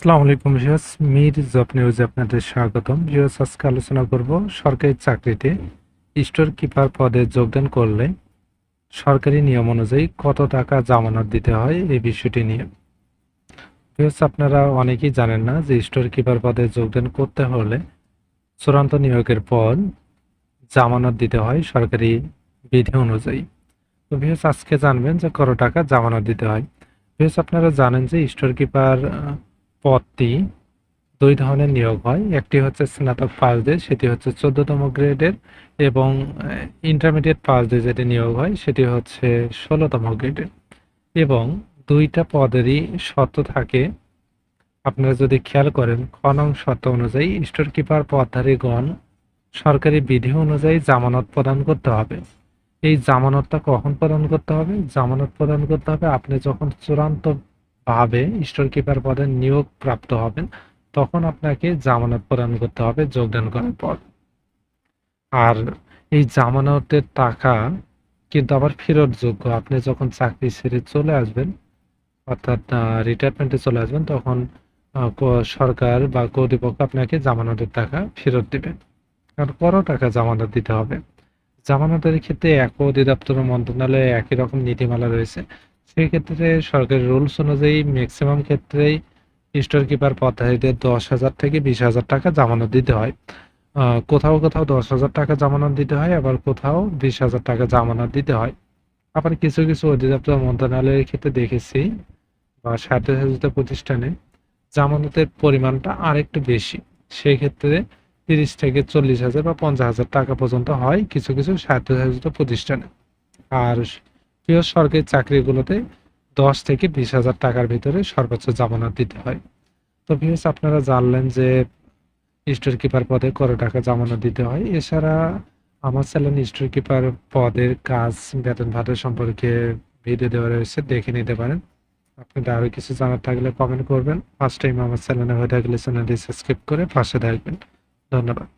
আসসালামু আলাইকুম viewers, Mir job আপনাদের স্বাগতম। ভিউয়ার্স, আজকে আলোচনা করব সরকারি চাকরিতে স্টোর কিপার পদে যোগদান করলে সরকারি নিয়ম অনুযায়ী কত টাকা জামানত দিতে হয় এই বিষয়টি নিয়ে। ভিউয়ার্স, আপনারা অনেকেই জানেন না যে স্টোর কিপার পদে যোগদান করতে হলে চূড়ান্ত নিয়োগের পর জামানত দিতে হয় সরকারি বিধি অনুযায়ী। তো ভিউয়ার্স, আজকে জানবেন যে কত টাকা জামানত দিতে হয়। ভিউয়ার্স, আপনারা জানেন যে স্টোর কিপার পদটি দুই ধরনের নিয়োগ হয়। একটি হচ্ছে স্নাতক পাস দিয়ে সেটি হচ্ছে চোদ্দতম গ্রেডের এবং ইন্টারমিডিয়েট পাস দিয়ে যেটি নিয়োগ হয়, সেটি হচ্ছে ষোলোতম গ্রেডের। এবং দুইটা পদেরই শর্ত থাকে। আপনারা যদি খেয়াল করেন, খ নং শর্ত অনুযায়ী স্টোর কিপার পদধারীগণ সরকারি বিধি অনুযায়ী জামানত প্রদান করতে হবে। এই জামানতটা কখন প্রদান করতে হবে? জামানত প্রদান করতে হবে আপনি যখন চূড়ান্ত ভাবে স্টোর কিপার পদে নিয়োগ প্রাপ্ত হবেন, তখন আপনাকে জামানত প্রদান করতে হবে যোগদান করার পর। আর এই জামানতের টাকা কিন্তু আবার ফেরত যোগ্য আপনি যখন চাকরি ছেড়ে চলে আসবেন, অর্থাৎ রিটায়ারমেন্টে চলে আসবেন, তখন সরকার বা কর্তৃপক্ষ আপনাকে জামানতের টাকা ফেরত দিবে কারণ কত টাকা জামানত দিতে হবে। জামানতের ক্ষেত্রে এক অধিদপ্তর মন্ত্রণালয়ে একই রকম নীতিমালা রয়েছে। সেই ক্ষেত্রে সরকারি রুলস অনুযায়ী ম্যাক্সিমাম ক্ষেত্রেই স্টোর কিপার পদধারীদের দশ হাজার থেকে বিশ হাজার টাকা জামানত দিতে হয়। কোথাও কোথাও দশ হাজার টাকা জামানত দিতে হয়, আবার কোথাও বিশ হাজার টাকা জামানত দিতে হয়। আবার কিছু কিছু অধিদপ্তর মন্ত্রণালয়ের ক্ষেত্রে দেখেছি বা স্বায়ত্তশাসিত প্রতিষ্ঠানে জামানতের পরিমাণটা আরেকটু বেশি। সেই ক্ষেত্রে তিরিশ থেকে চল্লিশ হাজার বা পঞ্চাশ হাজার টাকা পর্যন্ত হয় কিছু কিছু স্বায়ত্তশাসিত প্রতিষ্ঠানে। আর প্রিয় সরকারি চাকরিগুলোতে দশ থেকে বিশ হাজার টাকার ভিতরে সর্বোচ্চ জামানত দিতে হয়। তো ভিউস আপনারা জানলেন যে স্টোর কিপার পদে কত টাকা জামানত দিতে হয়। এছাড়া আমার চ্যানেল স্টোর কিপার পদের কাজ বেতন ভাতা সম্পর্কে ভিডিও দেওয়া রয়েছে, দেখে নিতে পারেন। আপনাদের আরও কিছু জানার থাকলে কমেন্ট করবেন। ফার্স্ট টাইম আমার চ্যানেলে হয়ে থাকলে চ্যানেলটি সাবস্ক্রাইব করে পাশে থাকবেন। ধন্যবাদ।